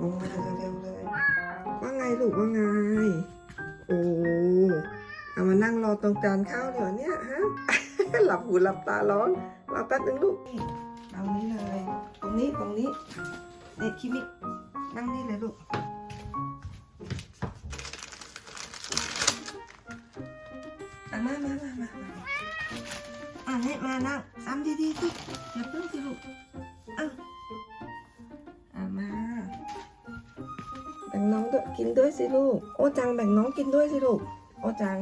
ลงมาเร็วเลย ว่าไงลูกว่าไง โอ้เอามานั่งรอตรงจานข้าวเดี๋ยวนี้ฮะ หลับหูหลับตาร้องรอแป๊บนึงลูก เอานี้เลย ตรงนี้ตรงนี้เนี่ยคิมิกนั่งนี่เลยลูกมามามามาอะให้มานั่งซ้ำดีๆสิอย่าเพิ่งสิลูกอ้าว กินด้วยสิลูก โอจังแบ่งน้องกินด้วยสิลูก โอจัง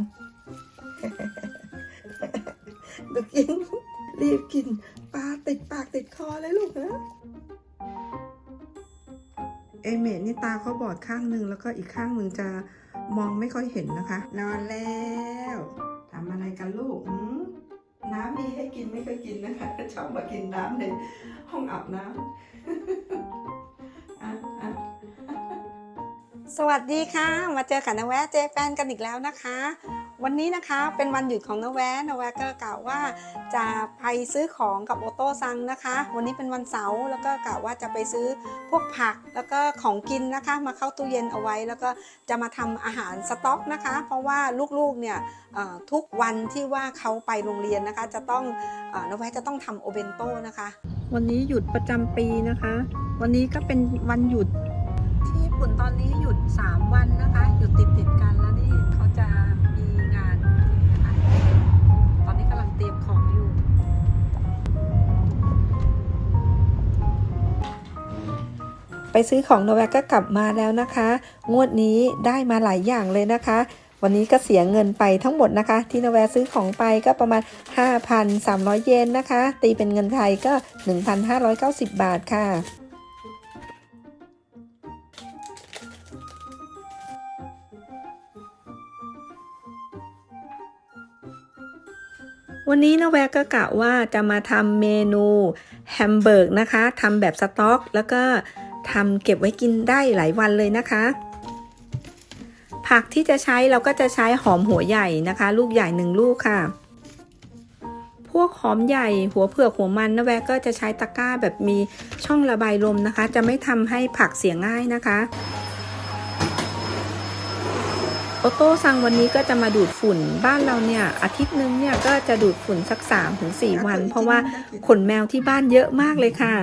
เดี๋ยวกิน รีบกินปลาติดปากติดคอเลยลูกนะเอเมดนี่ตาเขาบอดข้างหนึ่งแล้วก็อีกข้างหนึ่งจะมองไม่ค่อยเห็นนะคะ นอนแล้วทำอะไรกันลูกน้ำมีให้กินไม่เคยกินนะคะชอบมากินน้ำในห้องอาบน้ำ สวัสดีค่ะ มาเจอกับนแวะเจแปนกันอีกแล้วนะคะ วันนี้นะคะเป็นวันหยุดของนแวะนแวะก็กล่าวว่าจะไปซื้อของกับโอโต้ซังนะคะ วันนี้เป็นวันเสาร์แล้วก็กล่าวว่าจะไปซื้อพวกผักแล้วก็ของกินนะคะ มาเข้าตู้เย็นเอาไว้ แล้วก็จะมาทำอาหารสต๊อกนะคะ เพราะว่าลูกๆเนี่ยทุกวันที่ว่าเขาไปโรงเรียนนะคะ จะต้องนแวะจะต้องทำโอเบนโต้นะคะ วันนี้หยุดประจำปีนะคะ วันนี้ก็เป็นวันหยุด ญี่ปุ่นตอนนี้หยุด 3 วันนะคะ หยุดติดติดกันแล้วนี่เขาจะมีงานนะคะตอนนี้กำลังเตรียมของอยู่ ไปซื้อของโนแวกก็กลับมาแล้วนะคะ งวดนี้ได้มาหลายอย่างเลยนะคะวันนี้ก็เสียเงินไปทั้งหมดนะคะ ที่โนแวซื้อของไปก็ประมาณ 5,300 เยนนะคะ ตีเป็นเงินไทยก็ 1,590 บาทค่ะ วันนี้นะแวกก็กะว่าจะมาทำเมนูแฮมเบอร์กนะคะทำแบบสต๊อก แล้วก็ทำเก็บไว้กินได้หลายวันเลยนะคะ ผักที่จะใช้เราก็จะใช้หอมหัวใหญ่นะคะ ลูกใหญ่หนึ่งลูกค่ะ พวกหอมใหญ่หัวเผือกหัวมันนะแวกก็จะใช้ตะกร้าแบบมีช่องระบายลมนะคะ จะไม่ทำให้ผักเสียง่ายนะคะ โอโต้สั่งวันนี้ก็จะมาดูดฝุ่นบ้านเราเนี่ยอาทิตย์นึงเนี่ยก็จะดูดฝุ่นสัก3-4วัน เพราะว่าขนแมวที่บ้านเยอะมากเลยค่ะ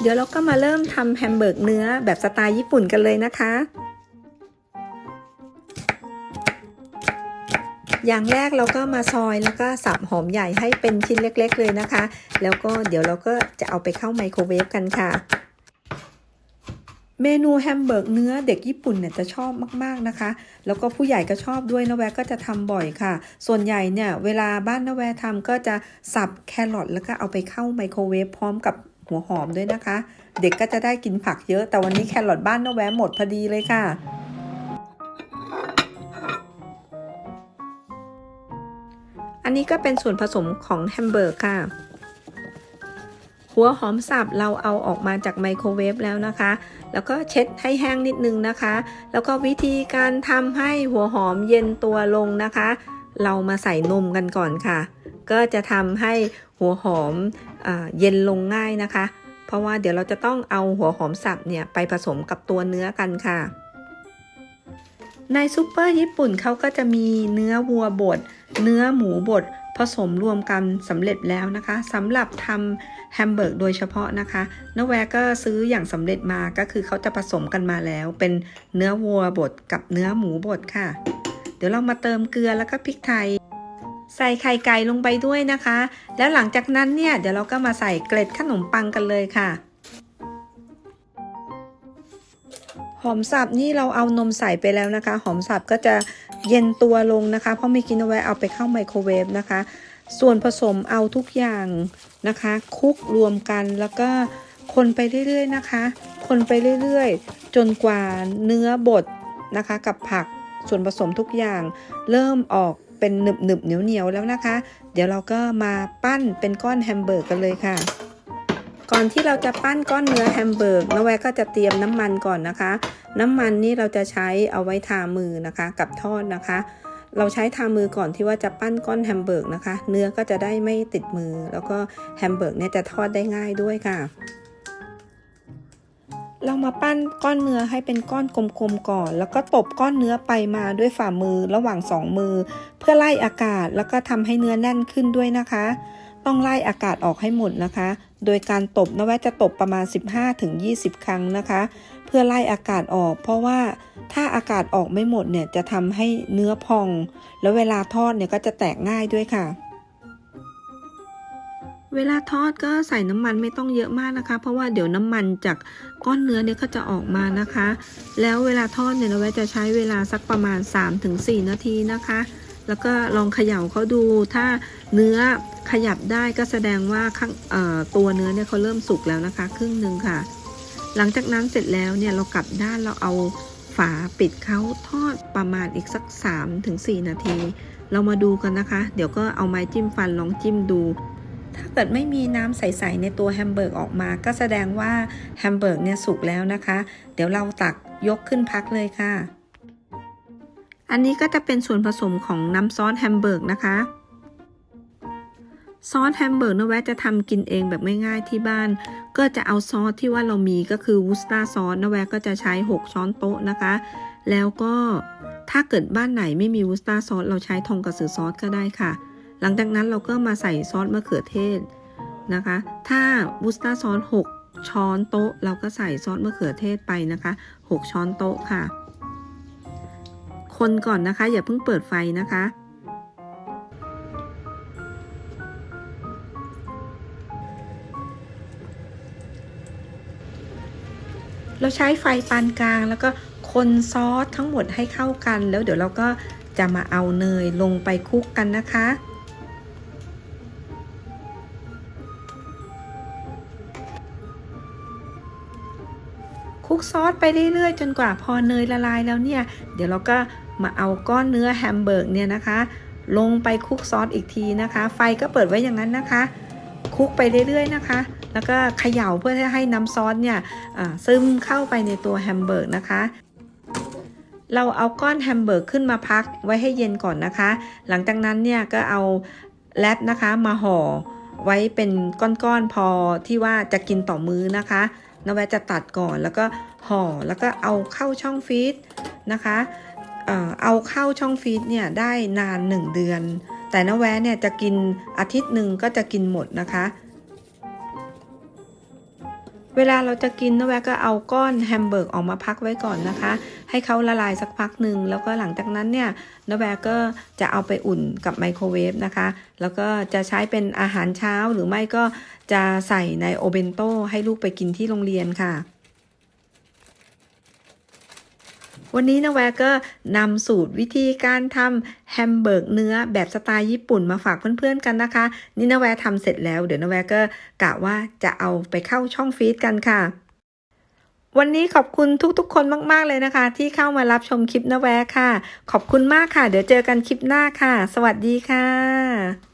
เดี๋ยวเราก็มาเริ่มทำแฮมเบอร์กเนื้อแบบสไตล์ญี่ปุ่นกันเลยนะคะ อย่างแรกเราก็มาซอยแล้วก็สับหอมใหญ่ให้เป็นชิ้นเล็ก ๆ เลยนะคะ แล้วก็เดี๋ยวเราก็จะเอาไปเข้าไมโครเวฟกันค่ะ เมนูแฮมเบอร์กเนื้อเด็กญี่ปุ่นเนี่ยจะชอบมากๆนะคะ แล้วก็ผู้ใหญ่ก็ชอบด้วยนะแวก็จะทำบ่อยค่ะ ส่วนใหญ่เนี่ยเวลาบ้านนะแวะทำก็จะสับแครอทแล้วก็เอาไปเข้าไมโครเวฟพร้อมกับหัวหอมด้วยนะคะ เด็กก็จะได้กินผักเยอะ แต่วันนี้แครอทบ้านนะแวหมดพอดีเลยค่ะอันนี้ก็เป็นส่วนผสมของแฮมเบอร์กค่ะ หัวหอมสับเราเอาออกมาจากไมโครเวฟแล้วนะคะ แล้วก็เช็ดให้แห้งนิดนึงนะคะ แล้วก็วิธีการทำให้หัวหอมเย็นตัวลงนะคะ เรามาใส่นมกันก่อนค่ะ ก็จะทำให้หัวหอมเย็นลงง่ายนะคะ เพราะว่าเดี๋ยวเราจะต้องเอาหัวหอมสับเนี่ยไปผสมกับตัวเนื้อกันค่ะ ในซูเปอร์ญี่ปุ่นเขาก็จะมีเนื้อวัวบด เนื้อหมูบด ผสมรวมกันสำเร็จแล้วนะคะสำหรับทำแฮมเบอร์กโดยเฉพาะนะคะนแวร์ก็ซื้ออย่างสำเร็จมาก็คือเขาจะผสมกันมาแล้ว เป็นเนื้อวัวบดกับเนื้อหมูบดค่ะ เดี๋ยวเรามาเติมเกลือแล้วก็พริกไทย ใส่ไข่ไก่ลงไปด้วยนะคะ แล้วหลังจากนั้นเนี่ยเดี๋ยวเราก็มาใส่เกล็ดขนมปังกันเลยค่ะหอมสับนี่เราเอานมใส่ไปแล้วนะคะ หอมสับก็จะ เย็นตัวลงนะคะ เพราะไม่กินเอาไว้เอาไปเข้าไมโครเวฟนะคะ ส่วนผสมเอาทุกอย่างนะคะคลุกรวมกันแล้วก็คนไปเรื่อยๆนะคะ คนไปเรื่อยๆ จนกว่าเนื้อบดนะคะ กับผักส่วนผสมทุกอย่าง เริ่มออกเป็นหนึบๆเหนียวๆแล้วนะคะ เดี๋ยวเราก็มาปั้นเป็นก้อนแฮมเบอร์กันเลยค่ะ ก่อนที่เราจะปั้นก้อนเนื้อแฮมเบอร์กน้าแวก็จะเตรียมน้ำมันก่อนนะคะ น้ำมันนี่เราจะใช้เอาไว้ทามือนะคะ กับทอดนะคะ เราใช้ทามือก่อนที่ว่าจะปั้นก้อนแฮมเบอร์กนะคะ เนื้อก็จะได้ไม่ติดมือ แล้วก็แฮมเบอร์กเนี่ยจะทอดได้ง่ายด้วยค่ะ เรามาปั้นก้อนเนื้อให้เป็นก้อนกลมๆก่อน แล้วก็ตบก้อนเนื้อไปมาด้วยฝ่ามือระหว่างสองมือ เพื่อไล่อากาศแล้วก็ทำให้เนื้อแน่นขึ้นด้วยนะคะ ต้องไล่อากาศออกให้หมดนะคะ โดยการตบนว่าจะตบประมาณ 15-20 ครั้งนะคะ เพื่อไล่อากาศออก เพราะว่าถ้าอากาศออกไม่หมดเนี่ยจะทำให้เนื้อพอง แล้วเวลาทอดเนี่ยก็จะแตกง่ายด้วยค่ะ เวลาทอดก็ใส่น้ำมันไม่ต้องเยอะมากนะคะ เพราะว่าเดี๋ยวน้ำมันจากก้อนเนื้อเนี่ยก็จะออกมานะคะ แล้วเวลาทอดเนี่ยเราไว้จะใช้เวลาสักประมาณ 3-4 นาทีนะคะ แล้วก็ลองเขย่าเขาดู ถ้าเนื้อขยับได้ก็แสดงว่าข้างตัวเนื้อเนี่ยเขาเริ่มสุกแล้วนะคะ ครึ่งหนึ่งค่ะ หลังจากนั้นเสร็จแล้วเนี่ยเรากลับด้านเราเอาฝาปิดเขาทอดประมาณอีกสัก 3-4 นาที เรามาดูกันนะคะ เดี๋ยวก็เอาไม้จิ้มฟันลองจิ้มดูถ้าเกิดไม่มีน้ำใส ๆ ในตัวแฮมเบอร์กออกมา ก็แสดงว่าแฮมเบอร์กเนี่ยสุกแล้วนะคะ เดี๋ยวเราตักยกขึ้นพักเลยค่ะ อันนี้ก็จะเป็นส่วนผสมของน้ำซอสแฮมเบอร์กนะคะ ซอสแฮมเบอร์กนะแวะจะทำกินเองแบบง่ายๆที่บ้าน ก็จะเอาซอสที่ว่าเรามีก็คือวูสตาซอสนะแวะก็จะใช้ 6 ช้อนโต๊ะนะคะ แล้วก็ถ้าเกิดบ้านไหนไม่มีวูสตาซอสเราใช้ทงกระสือซอสก็ได้ค่ะ หลังจากนั้นเราก็มาใส่ซอสมะเขือเทศนะคะ ถ้าวูสตาซอส6ช้อนโต๊ะ เราก็ใส่ซอสมะเขือเทศไปนะคะ 6 ช้อนโต๊ะค่ะ คนก่อนนะคะ อย่าเพิ่งเปิดไฟนะคะ เราใช้ไฟปานกลางแล้วก็คนซอสทั้งหมดให้เข้ากัน แล้วเดี๋ยวเราก็จะมาเอาเนยลงไปคลุกกันนะคะคลุกซอสไปเรื่อยๆ จนกว่าพอเนยละลายแล้วเนี่ย เดี๋ยวเราก็ มาเอาก้อนเนื้อแฮมเบอร์กเนี่ยนะคะ ลงไปคลุกซอสอีกทีนะคะ ไฟก็เปิดไว้อย่างนั้นนะคะคลุกไปเรื่อยๆนะคะ แล้วก็เขย่าเพื่อให้น้ำซอสเนี่ยซึมเข้าไปในตัวแฮมเบอร์กนะคะเราเอาก้อนแฮมเบอร์กขึ้นมาพักไว้ให้เย็นก่อนนะคะ หลังจากนั้นเนี่ยก็เอาแรปนะคะมาห่อไว้เป็นก้อนๆพอที่ว่าจะกินต่อมื้อนะคะนแวจะตัดก่อนแล้วก็ห่อแล้วก็เอาเข้าช่องฟรีซนะคะ เอาเข้าช่องฟรีซเนี่ยได้นาน 1 เดือน แต่นแวะเนี่ยจะกินอาทิตย์หนึ่งก็จะกินหมดนะคะ เวลาเราจะกินนะแวะก็เอาก้อนแฮมเบอร์กออกมาพักไว้ก่อนนะคะ ให้เขาละลายสักพักหนึ่งแล้วก็หลังจากนั้นเนี่ยนะแวะก็จะเอาไปอุ่นกับไมโครเวฟนะคะ แล้วก็จะใช้เป็นอาหารเช้าหรือไม่ก็จะใส่ในโอเบนโต้ให้ลูกไปกินที่โรงเรียนค่ะ วันนี้นะแวก็นำสูตรวิธีการทำแฮมเบอร์กเนื้อแบบสไตล์ญี่ปุ่นมาฝากเพื่อนๆกันนะคะ นี่นะแวทำเสร็จแล้ว เดี๋ยวนะแวก็กะว่าจะเอาไปเข้าช่องฟีดกันค่ะวันนี้ขอบคุณทุกๆ คนมาก ๆ เลยนะคะ ที่เข้ามารับชมคลิปนะแวค่ะ ขอบคุณมากค่ะ เดี๋ยวเจอกันคลิปหน้าค่ะ สวัสดีค่ะ